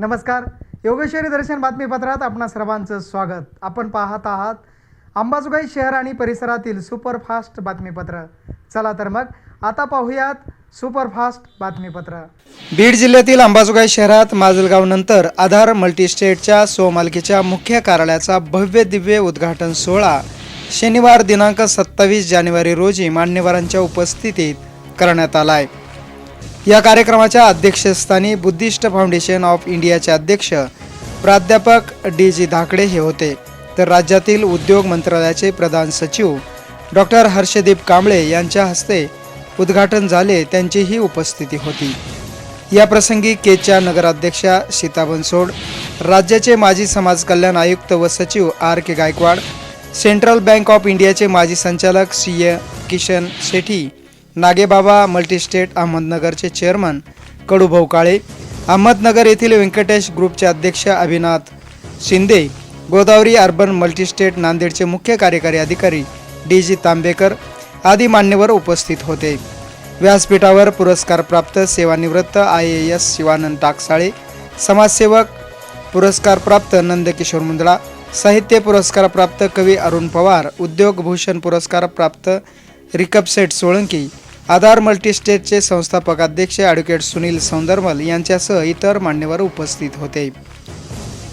नमस्कार. योगेश्वरी दर्शन बातमीपत्रात आपणा सर्वांचं स्वागत. आपण पाहत आहात अंबाजोगाई शहर आणि परिसरातील सुपरफास्ट बातमीपत्र. चला तर मग आता पाहूयात सुपरफास्ट बातमीपत्र. बीड जिल्ह्यातील अंबाजोगाई शहरात माजलगावनंतर आधार मल्टीस्टेटच्या स्वमालकीच्या मुख्य कार्यालयाचा भव्य दिव्य उद्घाटन सोहळा शनिवार दिनांक सत्तावीस जानेवारी रोजी मान्यवरांच्या उपस्थितीत करण्यात आला आहे या कार्यक्रमाच्या अध्यक्षस्थानी बुद्धिस्ट फाउंडेशन ऑफ इंडियाचे अध्यक्ष प्राध्यापक डी जी धाकडे हे होते. तर राज्यातील उद्योग मंत्रालयाचे प्रधान सचिव डॉक्टर हर्षदीप कांबळे यांच्या हस्ते उद्घाटन झाले त्यांचीही उपस्थिती होती. या प्रसंगी केच्या नगराध्यक्षा सीता बनसोड राज्याचे माजी समाज कल्याण आयुक्त व सचिव R K Gaikwad central bank of इंडियाचे माजी संचालक C A Kishan Shethi Nagebaba multistate अहमदनगरचे चेअरमन कडूभाऊ काळे अहमदनगर येथील व्यंकटेश ग्रुपचे अध्यक्ष अभिनाथ शिंदे गोदावरी अर्बन मल्टीस्टेट नांदेडचे मुख्य कार्यकारी अधिकारी डी जी तांबेकर आदी मान्यवर उपस्थित होते. व्यासपीठावर पुरस्कारप्राप्त सेवानिवृत्त I A S Shivanand Taksale समाजसेवक पुरस्कारप्राप्त नंदकिशोर मुंदळा साहित्य पुरस्कारप्राप्त कवी अरुण पवार उद्योगभूषण पुरस्कारप्राप्त रिकपसेट सोळंकी. आधार मल्टीस्टेटचे संस्थापक अध्यक्ष ॲडव्होकेट सुनील सौंदरमल यांच्यासह इतर मान्यवर उपस्थित होते.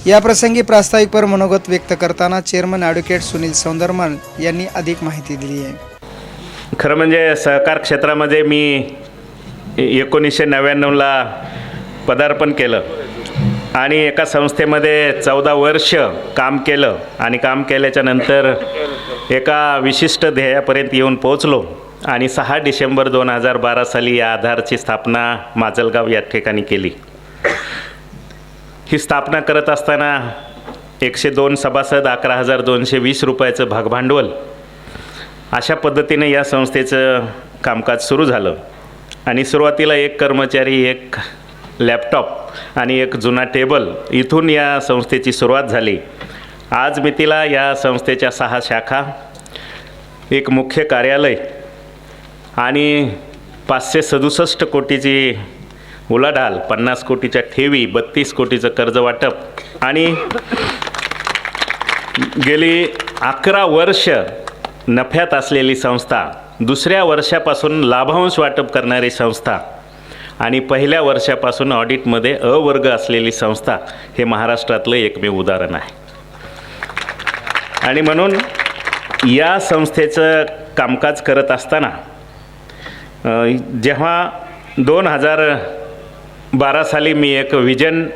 या प्रसंगी प्रास्ताविकपर मनोगत व्यक्त करताना चेअरमन ॲडव्होकेट सुनील सौंदरमल यांनी अधिक माहिती दिली आहे. खरं म्हणजे सहकार क्षेत्रामध्ये मी एकोणीसशे नव्याण्णवला पदार्पण केलं. आणि एका संस्थेमध्ये चौदा वर्ष काम केलं आणि काम केल्याच्यानंतर एका विशिष्ट ध्येयापर्यंत येऊन पोहोचलो. आणि सहा डिसेंबर दोन हजार बारा साली या आधारची स्थापना माजलगाव या ठिकाणी केली. ही स्थापना करत असताना एकशे दोन सभासद अकरा हजार दोनशे वीस रुपयाचं भागभांडवल अशा पद्धतीने या संस्थेचं कामकाज सुरू झालं. आणि सुरुवातीला एक कर्मचारी एक लॅपटॉप आणि एक जुना टेबल इथून या संस्थेची सुरुवात झाली. आज मी तिला या संस्थेच्या सहा शाखा एक मुख्य कार्यालय आणि पाचशे सदुसष्ट कोटीची उलाढाल पन्नास कोटीच्या ठेवी बत्तीस कोटीचं कर्ज वाटप आणि गेली अकरा वर्ष नफ्यात असलेली संस्था दुसऱ्या वर्षापासून लाभांश वाटप करणारी संस्था. आणि पहिल्या वर्षापासून ऑडिटमध्ये अवर्ग असलेली संस्था हे महाराष्ट्रातलं एकमेव उदाहरण आहे. आणि म्हणून या संस्थेचं कामकाज करत असताना जेव्हा दोन हजार बारा साली मी एक विजन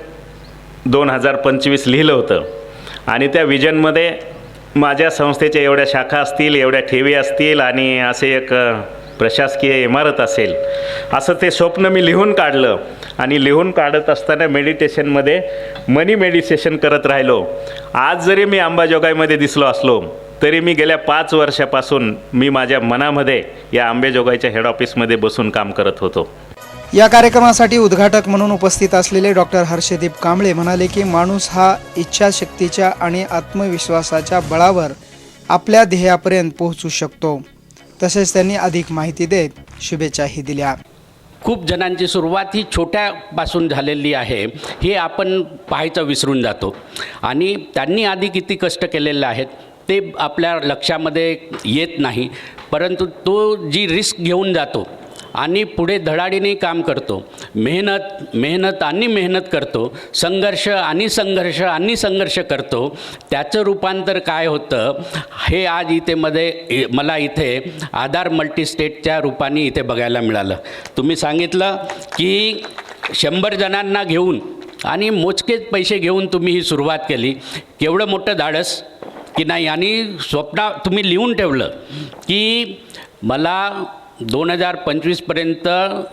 दोन हजार पंचवीस लिहिलं होतं आणि त्या विजनमध्ये माझ्या संस्थेच्या एवढ्या शाखा असतील एवढ्या ठेवी असतील आणि असे एक प्रशासकीय इमारत असेल. असं ते स्वप्न मी लिहून काढलं. आणि लिहून काढत असताना मेडिटेशनमध्ये मनी मेडिटेशन करत राहिलो. आज जरी मी अंबाजोगाईमध्ये दिसलो असलो तरी मी गेल्या पाच वर्षापासून मी माझ्या मनामध्ये या आंबेजोगाईच्या हेड ऑफिसमध्ये बसून काम करत होतो. या कार्यक्रमासाठी उद्घाटक म्हणून उपस्थित असलेले डॉक्टर हर्षदीप कांबळे म्हणाले की माणूस हा इच्छाशक्तीच्या आणि आत्मविश्वासाच्या बळावर आपल्या ध्येयापर्यंत पोहोचू शकतो. तसेच त्यांनी अधिक माहिती देत शुभेच्छाही दिल्या. खूप जणांची सुरुवात ही छोट्यापासून झालेली आहे. हे आपण पाहायचं विसरून जातो. आणि त्यांनी आधी किती कष्ट केलेले आहेत ते आपल्या लक्षामध्ये येत नाही. परंतु तो जी रिस्क घेऊन जातो आणि पुढे धडाडीने काम करतो. मेहनत मेहनत आणि मेहनत करतो. संघर्ष आणि संघर्ष आणि संघर्ष करतो. त्याचं रूपांतर काय होतं? हे आज इथे मध्ये मला इथे आधार मल्टीस्टेटच्या रूपाने इथे बघायला मिळालं. तुम्ही सांगितलं की शंभर जणांना घेऊन आणि मोजकेच पैसे घेऊन तुम्ही ही सुरुवात केली. केवढं मोठं धाडस? की नाही? आणि स्वप्ना तुम्ही लिहून ठेवलं की मला दोन हजार पंचवीसपर्यंत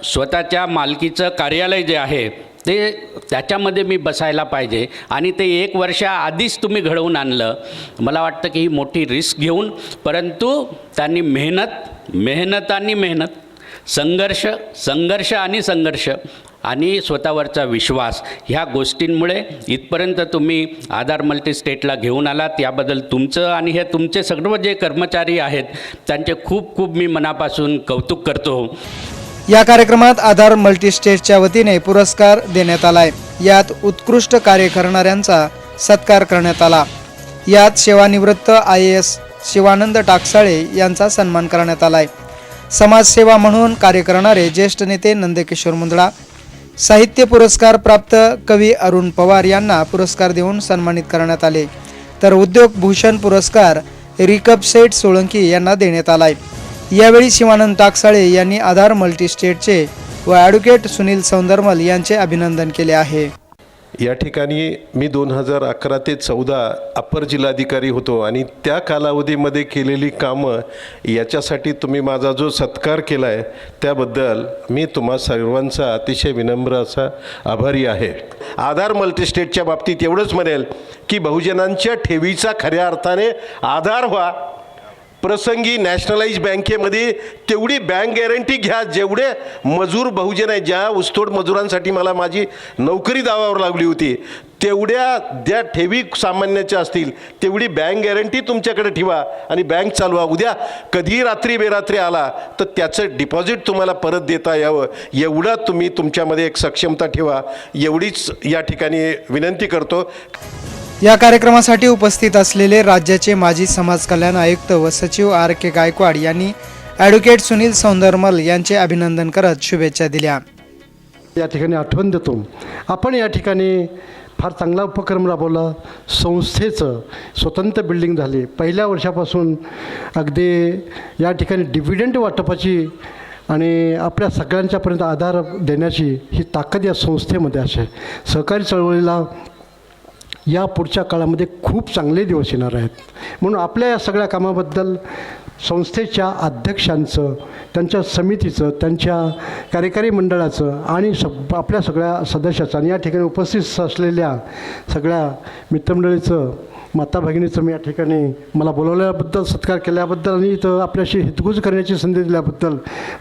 स्वतःच्या मालकीचं कार्यालय जे आहे ते त्याच्यामध्ये मी बसायला पाहिजे. आणि ते एक वर्षाआधीच तुम्ही घडवून आणलं. मला वाटतं की ही मोठी रिस्क घेऊन परंतु त्यांनी मेहनत मेहनत आणि मेहनत संघर्ष संघर्ष आणि संघर्ष आणि स्वतःवरचा विश्वास ह्या गोष्टींमुळे इथपर्यंत तुम्ही आधार मल्टीस्टेटला घेऊन आलात. याबद्दल तुमचं आणि हे तुमचे सर्व जे कर्मचारी आहेत त्यांचे खूप खूप मी मनापासून कौतुक करतो. या कार्यक्रमात आधार मल्टीस्टेटच्या वतीने पुरस्कार देण्यात आलाय. यात उत्कृष्ट कार्य करणाऱ्यांचा सत्कार करण्यात आला. यात सेवानिवृत्त I A S Shivanand Taksale यांचा सन्मान करण्यात आलाय. समाजसेवा म्हणून कार्य करणारे ज्येष्ठ नेते नंदकिशोर मुंदडा साहित्य पुरस्कार प्राप्त कवी अरुण पवार यांना पुरस्कार देऊन सन्मानित करण्यात आले. तर उद्योग भूषण पुरस्कार रिकब सेठ सोळंकी यांना देण्यात आलाय. यावेळी शिवानंद टाकसाळे यांनी आधार मल्टीस्टेटचे व ॲडव्होकेट सुनील सौंदरमल यांचे अभिनंदन केले आहे. या ठिकाणी मी दोन हजार अकरा ते चौदा अप्पर जिल्हाधिकारी होतो आणि त्या कालावधीमध्ये केलेली कामं याच्यासाठी तुम्ही माझा जो सत्कार केला आहे त्याबद्दल मी तुम्हा सर्वांचा अतिशय विनम्र असा आभारी आहे. आधार मल्टीस्टेटच्या बाबतीत एवढंच म्हणेल की बहुजनांच्या ठेवीचा खऱ्या अर्थाने आधार व्हा. प्रसंगी नॅशनलाइज बँकेमध्ये तेवढी बँक गॅरंटी घ्या जेवढे मजूर बहुजन आहे ज्या ऊसतोड मजुरांसाठी मला माझी नोकरी दावावर लागली होती तेवढ्या ज्या ठेवी सामान्याच्या असतील तेवढी बँक गॅरंटी तुमच्याकडे ठेवा आणि बँक चालवा उद्या कधी रात्री बेरात्री आला तर त्याचं डिपॉझिट तुम्हाला परत देता यावं. एवढं तुम्ही तुमच्यामध्ये एक सक्षमता ठेवा. एवढीच या ठिकाणी विनंती करतो. या कार्यक्रमासाठी उपस्थित असलेले राज्याचे माजी समाज कल्याण आयुक्त व सचिव आर के गायकवाड यांनी ॲडव्होकेट सुनील सौंदरमल यांचे अभिनंदन करत शुभेच्छा दिल्या. या ठिकाणी आठवण देतो. आपण या ठिकाणी फार चांगला उपक्रम राबवला. संस्थेचं स्वतंत्र बिल्डिंग झाली. पहिल्या वर्षापासून अगदी या ठिकाणी डिव्हिडंट वाटपाची आणि आपल्या सगळ्यांच्यापर्यंत आधार देण्याची ही ताकद या संस्थेमध्ये असे सहकारी चळवळीला या पुढच्या काळामध्ये खूप चांगले दिवस येणार आहेत. म्हणून आपल्या या सगळ्या कामाबद्दल संस्थेच्या अध्यक्षांचं त्यांच्या समितीचं त्यांच्या कार्यकारी मंडळाचं आणि सब आपल्या सगळ्या सदस्याचं आणि या ठिकाणी उपस्थित असलेल्या सगळ्या मित्रमंडळीचं माता भगिनीचं मी या ठिकाणी मला बोलवल्याबद्दल सत्कार केल्याबद्दल आणि इथं आपल्याशी हितगुज करण्याची संधी दिल्याबद्दल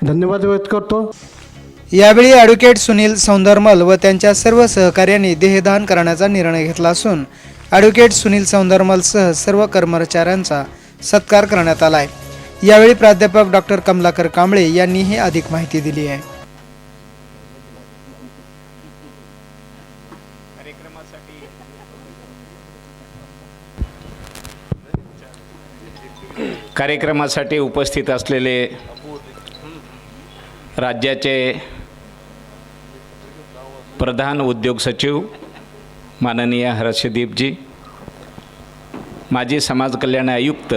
धन्यवाद व्यक्त करतो. यावेळी ॲडव्होकेट सुनील सौंदरमल व त्यांच्या सर्व सहकार्यांनी देहदान करण्याचा निर्णय घेतला असून ॲडव्होकेट सुनील सौंदरमलसह सर्व कर्मचाऱ्यांचा सत्कार करण्यात आला आहे. यावेळी प्राध्यापक डॉक्टर कमलाकर कांबळे यांनीही अधिक माहिती दिली आहे. कार्यक्रमासाठी उपस्थित असलेले राज्याचे प्रधान उद्योग सचिव माननीय हर्षदीपजी माजी समाज कल्याण आयुक्त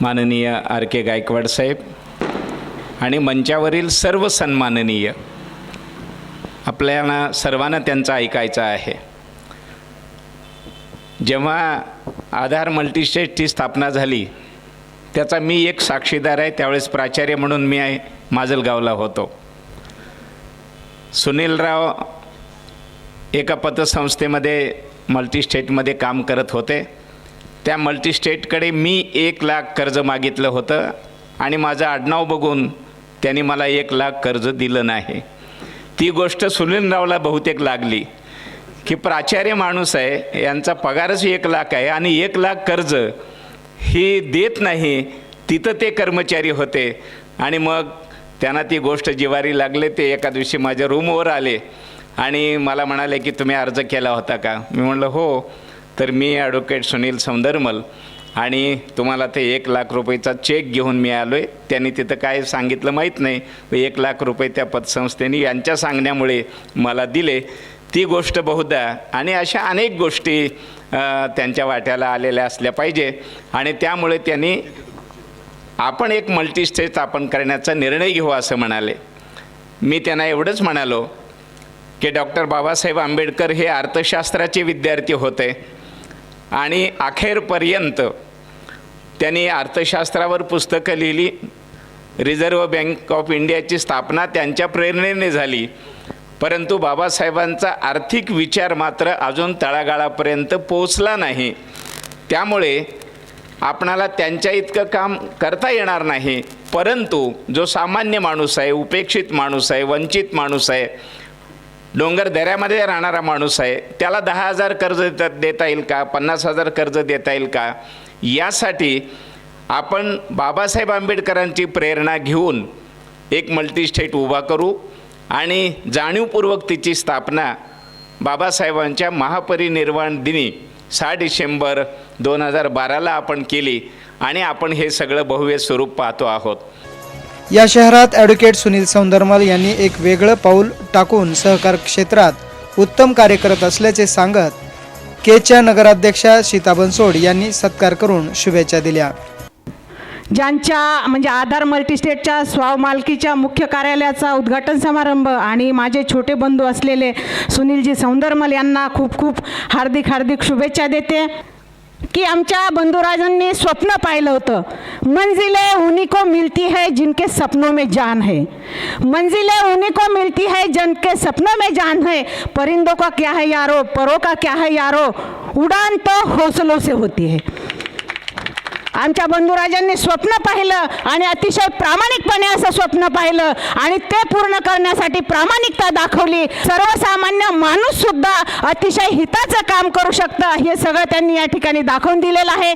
माननीय आर के गायकवाड साहेब आणि मंचावरील सर्व सन्माननीय आपल्याला सर्वांना त्यांचं ऐकायचं आहे. जेव्हा आधार मल्टीस्टेटची स्थापना झाली त्याचा मी एक साक्षीदार आहे त्यावेळेस प्राचार्य म्हणून मी आहे माजलगावला होतो. सुनीलराव एका पतसंस्थेमध्ये मल्टीस्टेटमध्ये काम करत होते. त्या मल्टीस्टेटकडे मी एक लाख कर्ज मागितलं होतं आणि माझं आडनाव बघून त्यांनी मला एक लाख कर्ज दिलं नाही. ती गोष्ट सुनीलरावला बहुतेक लागली की प्राचार्य माणूस आहे यांचा पगारच एक लाख आहे आणि एक लाख कर्ज ही देत नाही तिथं ते कर्मचारी होते आणि मग त्यांना ती गोष्ट जिवारी लागले ते एका दिवशी माझ्या रूमवर आले आणि मला म्हणाले की तुम्ही अर्ज केला होता का? मी म्हणलं हो. तर मी ॲडव्होकेट सुनील सौंदरमल आणि तुम्हाला ते एक लाख रुपयेचा चेक घेऊन मी आलो आहे त्यांनी तिथं काय सांगितलं माहीत नाही. एक लाख रुपये त्या पतसंस्थेने यांच्या सांगण्यामुळे मला दिले. ती गोष्ट बहुधा आणि अशा अनेक गोष्टी त्यांच्या वाट्याला आलेल्या असल्या पाहिजे. आणि त्यामुळे त्यांनी आपण एक मल्टीस्टेज स्थापन करण्याचा निर्णय घेऊ असं म्हणाले. मी त्यांना एवढंच म्हणालो की डॉक्टर बाबासाहेब आंबेडकर हे अर्थशास्त्राचे विद्यार्थी होते आणि अखेरपर्यंत त्यांनी अर्थशास्त्रावर पुस्तकं लिहिली रिझर्व्ह बँक ऑफ इंडियाची स्थापना त्यांच्या प्रेरणेने झाली परंतु बाबासाहेबांचा आर्थिक विचार मात्र अजून तळागाळापर्यंत पोचला नाही. त्यामुळे आपणाला त्यांच्या इतकं काम करता येणार नाही. परंतु जो सामान्य माणूस आहे उपेक्षित माणूस आहे वंचित माणूस आहे डोंगर दऱ्यामध्ये राहणारा माणूस आहे त्याला दहा हजार कर्ज देता देता येईल का? पन्नास हजार कर्ज देता येईल का? यासाठी आपण बाबासाहेब आंबेडकरांची प्रेरणा घेऊन एक मल्टीस्टेट उभा करू आणि जाणीवपूर्वक तिची स्थापना बाबासाहेबांच्या महापरिनिर्वाण दिनी सहा डिसेंबर दोन हजार बाराला आपण केली आणि आपण हे सगळं भव्य स्वरूप पाहतो आहोत. या शहरात ॲडव्होकेट सुनील सौंदरमल यांनी एक वेगळं पाऊल टाकून सहकार क्षेत्रात उत्तम कार्य करत असल्याचे सांगत केच्या नगराध्यक्षा सीता बनसोड यांनी सत्कार करून शुभेच्छा दिल्या. ज्यांच्या म्हणजे आधार मल्टीस्टेटच्या स्वावमालकीच्या मुख्य कार्यालयाचा उद्घाटन समारंभ आणि माझे छोटे बंधू असलेले सुनीलजी सौंदरमल यांना खूप खूप हार्दिक हार्दिक शुभेच्छा देते. की आमच्या बंधुराजांनी स्वप्न पाहिलं होतं. मंजिले उन्हीं को मिलती है जिनके सपनों में जान है. मंजिले उन्हीं को मिलती है जिनके सपनों में जान है. परिंदों का क्या है यारो परों का क्या है यारो? उड़ान तो हौसलों से होती है. आमच्या बंधुराजांनी स्वप्न पाहिलं आणि अतिशय प्रामाणिकपणे असं स्वप्न पाहिलं आणि ते पूर्ण करण्यासाठी प्रामाणिकता दाखवली. सर्वसामान्य माणूस सुद्धा अतिशय हिताचं काम करू शकतं हे सगळं त्यांनी या ठिकाणी दाखवून दिलेलं आहे.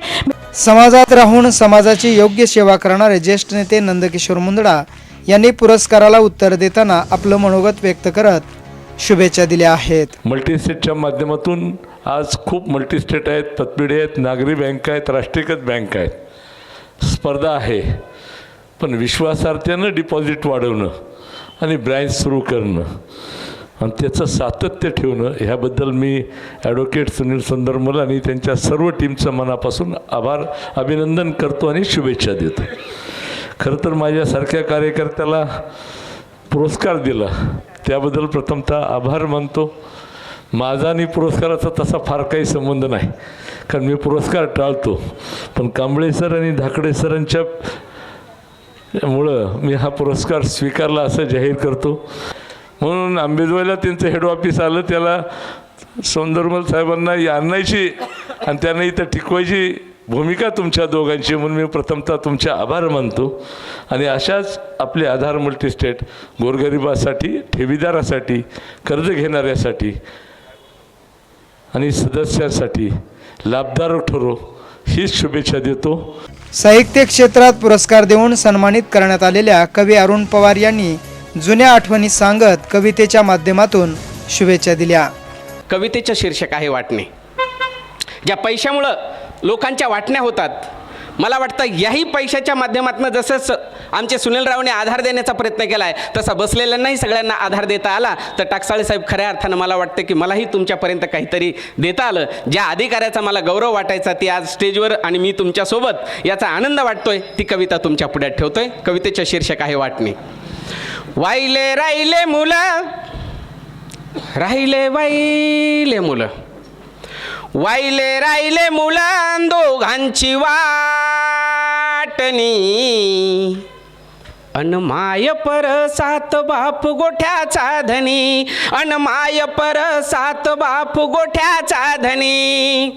समाजात राहून समाजाची योग्य सेवा करणारे ज्येष्ठ नेते नंदकिशोर मुंदडा यांनी पुरस्काराला उत्तर देताना आपलं मनोगत व्यक्त करत शुभेच्छा दिल्या आहेत. मल्टीस्टेटच्या माध्यमातून आज खूप मल्टीस्टेट आहेत पतपिढी आहेत नागरी बँक आहेत राष्ट्रीयकृत बँक आहेत. स्पर्धा आहे पण विश्वासार्थ्यानं डिपॉझिट वाढवणं आणि ब्रँच सुरू करणं आणि त्याचं सातत्य ठेवणं ह्याबद्दल मी ॲडव्होकेट सुनील सुंदरमल आणि त्यांच्या सर्व टीमचं मनापासून आभार अभिनंदन करतो आणि शुभेच्छा देतो. खरं तर माझ्यासारख्या कार्यकर्त्याला पुरस्कार दिला. त्याबद्दल प्रथमतः आभार मानतो. माझा आणि पुरस्काराचा तसा फार काही संबंध नाही. कारण मी पुरस्कार टाळतो. पण कांबळे सर आणि धाकडे सरांच्या मुळं मी हा पुरस्कार स्वीकारला असं जाहीर करतो. म्हणून आंबेजोगाईला त्यांचं हेड ऑफिस आलं. त्याला सौंदरमल साहेबांना ही आणायची आणि त्यांना इथं टिकवायची भूमिका तुमच्या दोघांची म्हणून मी प्रथमतः तुमचे आभार मानतो. आणि अशाच आपले आधार मल्टीस्टेट गोरगरिबासाठी ठेवीदारासाठी कर्ज घेणाऱ्यासाठी आणि सदस्यांसाठी लाभदायक ठरो हीच शुभेच्छा देतो. साहित्य क्षेत्रात पुरस्कार देऊन सन्मानित करण्यात आलेल्या कवी अरुण पवार यांनी जुन्या आठवणी सांगत कवितेच्या माध्यमातून शुभेच्छा दिल्या. कवितेचं शीर्षक आहे वाटणे. ज्या पैशामुळं लोकांच्या वाटण्या होतात. मला वाटतं याही पैशाच्या माध्यमातून जसंच आमचे सुनीलरावने आधार देण्याचा प्रयत्न केला आहे तसा बसलेल्यांनाही सगळ्यांना आधार देता आला. तर टाकसाळे साहेब खऱ्या अर्थानं मला वाटतं की मलाही तुमच्यापर्यंत काहीतरी देता आलं. ज्या अधिकाऱ्याचा मला गौरव वाटायचा ती आज स्टेजवर आणि मी तुमच्यासोबत याचा आनंद वाटतोय. ती कविता तुमच्या पुढ्यात ठेवतोय. कवितेचं शीर्षक आहे वाटणे. वाईले राहिले मुलं राहिले वाईले मुलं. वाईले राहिले मुलं दोघांची वाटणी. अन माय पर सात बाप गोठ्याचा धनी. अनमाय पर सात बाप गोठ्याचा धनी.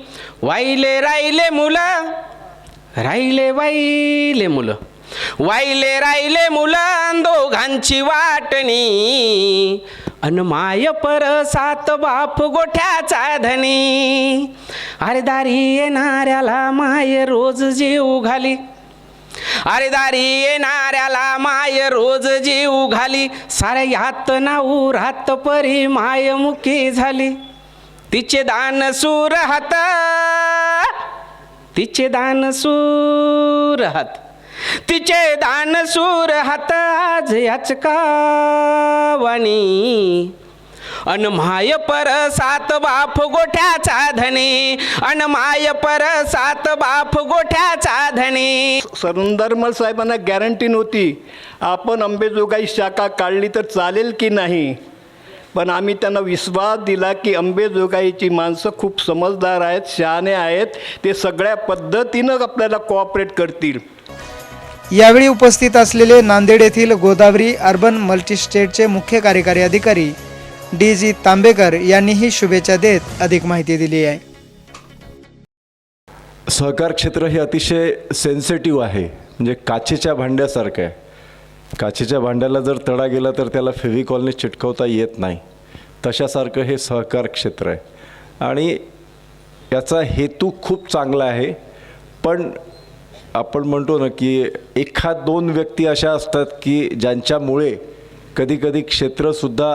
वाईले राहिले मुलं राहिले वाईले मुलं. वाईले राहिले मुलं दोघांची वाटणी. अन माय पर सात बाप गोठ्याचा धनी. अरे दारी येणाऱ्याला माय रोज जीव घाली. अरे दारी येणाऱ्याला माय रोज जीव घाली. साऱ्या यात नाऊ रात परी माय मुखी झाली. तिचे दान सूर हात. तिचे दान सूर हात. तिचे दान सूर हात आज याच अन माय पर सात बाप गोठ्याचा धनी. अन माय पर सात बाप गोठ्याचा धनी. सरंदरमल साहेबांना गॅरंटी नव्हती. आपण अंबेजोगाई शाखा काढली तर चालेल की नाही? पण आम्ही त्यांना विश्वास दिला की अंबेजोगाईची माणसं खूप समजदार आहेत शहाणे आहेत. ते सगळ्या पद्धतीनं आपल्याला कोऑपरेट करतील. यावेळी उपस्थित असलेले नांदेड येथील गोदावरी अर्बन मल्टीस्टेटचे मुख्य कार्यकारी अधिकारी डी जी तांबेकर यांनीही शुभेच्छा देत अधिक माहिती दिली आहे. सहकार क्षेत्र हे अतिशय सेन्सिटिव्ह आहे. म्हणजे काचेच्या भांड्यासारखं आहे. काचेच्या भांड्याला जर तडा गेला तर त्याला फेविकॉलने चिटकवता येत नाही. तशासारखं हे सहकार क्षेत्र आहे. आणि याचा हेतू खूप चांगला आहे. पण आपण म्हणतो ना की एखाद दोन व्यक्ती अशा असतात की ज्यांच्यामुळे कधीकधी क्षेत्रसुद्धा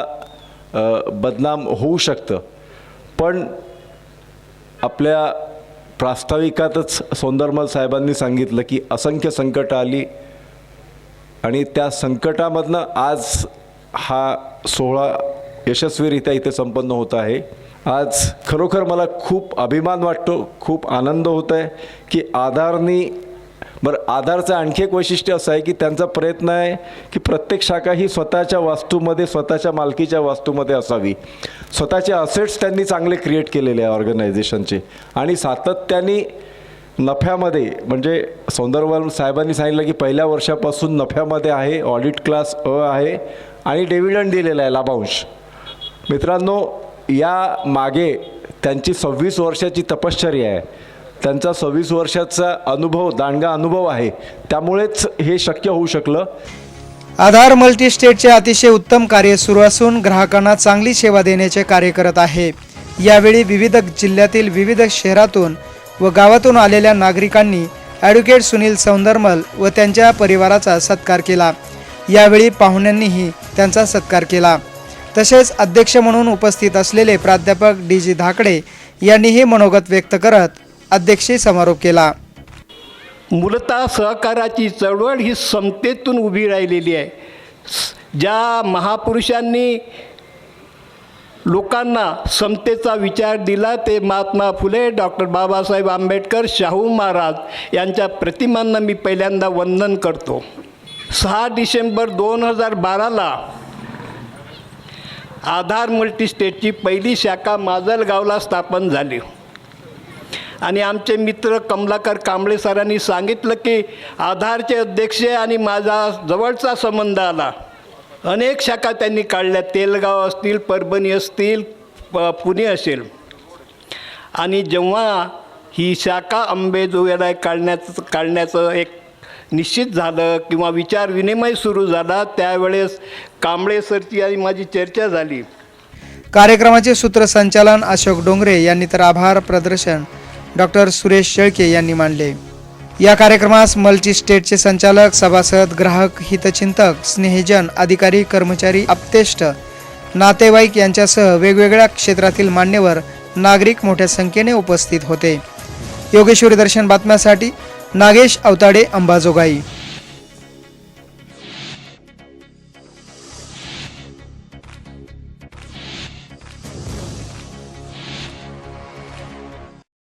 बदनाम होऊ शकतं. पण आपल्या प्रास्ताविकातच सौंदरमल साहेबांनी सांगितलं की असंख्य संकटं आली आणि त्या संकटामधनं आज हा सोहळा यशस्वीरित्या इथे संपन्न होत आहे. आज खरोखर मला खूप अभिमान वाटतो खूप आनंद होत आहे की आधारनी बरं आधारचं आणखी एक वैशिष्ट्य असं आहे की त्यांचा प्रयत्न आहे की प्रत्येक शाखा ही स्वतःच्या वास्तूमध्ये स्वतःच्या मालकीच्या वास्तूमध्ये असावी. स्वतःचे असेट्स त्यांनी चांगले क्रिएट केलेले आहे ऑर्गनायझेशनचे आणि सातत्याने नफ्यामध्ये म्हणजे सौंदरवाल साहेबांनी सांगितलं की पहिल्या वर्षापासून नफ्यामध्ये आहे ऑडिट क्लास अ आहे आणि डेव्हिडंड दिलेला आहे लाभांश. मित्रांनो या मागे त्यांची सव्वीस वर्षाची तपश्चर्या आहे. त्यांचा सव्वीस वर्षाचा अनुभव दांडगा अनुभव आहे. त्यामुळेच हे शक्य होऊ शकलं. आधार मल्टी स्टेटचे अतिशय उत्तम कार्य सुरू असून ग्राहकांना चांगली सेवा देण्याचे कार्य करत आहे. यावेळी विविध जिल्ह्यातील विविध शहरातून व गावातून आलेल्या नागरिकांनी ॲडव्होकेट सुनील सौंदरमल व त्यांच्या परिवाराचा सत्कार केला. यावेळी पाहुण्यांनीही त्यांचा सत्कार केला. तसेच अध्यक्ष म्हणून उपस्थित असलेले प्राध्यापक डी जी धाकडे यांनीही मनोगत व्यक्त करत अध्यक्ष समारोप केला. मूलतः सहकाराची चळवळ ही समतेतून उभी राहिलेली आहे. ज्या महापुरुषांनी लोकांना समतेचा विचार दिला ते महात्मा फुले डॉक्टर बाबासाहेब आंबेडकर शाहू महाराज यांच्या प्रतिमांना मी पहिल्यांदा वंदन करतो. सहा डिसेंबर दोन हजार बाराला आधार मल्टीस्टेटची पहिली शाखा माजलगावला स्थापन झाली. आणि आमचे मित्र कमलाकर कांबळे सरांनी सांगितलं की आधारचे अध्यक्ष आणि माझा जवळचा संबंध आला. अनेक शाखा त्यांनी काढल्या. तेलगाव असतील परभणी असतील प पुणे असेल. आणि जेव्हा ही शाखा अंबेजोगाई काढण्याचं काढण्याचं एक निश्चित झालं किंवा विचार विनिमय सुरू झाला त्यावेळेस कांबळे सरची आणि माझी चर्चा झाली. कार्यक्रमाचे सूत्रसंचालन अशोक डोंगरे यांनी तर आभार प्रदर्शन डॉक्टर सुरेश शेळके यांनी मांडले. या कार्यक्रमास मल्टी स्टेटचे संचालक सभासद ग्राहक हितचिंतक स्नेहजन अधिकारी कर्मचारी अप्तेष्ट नातेवाईक यांच्यासह वेगवेगळ्या क्षेत्रातील मान्यवर नागरिक मोठ्या संख्येने उपस्थित होते. योगेश्वरी दर्शन बातम्यासाठी नागेश अवताडे अंबाजोगाई.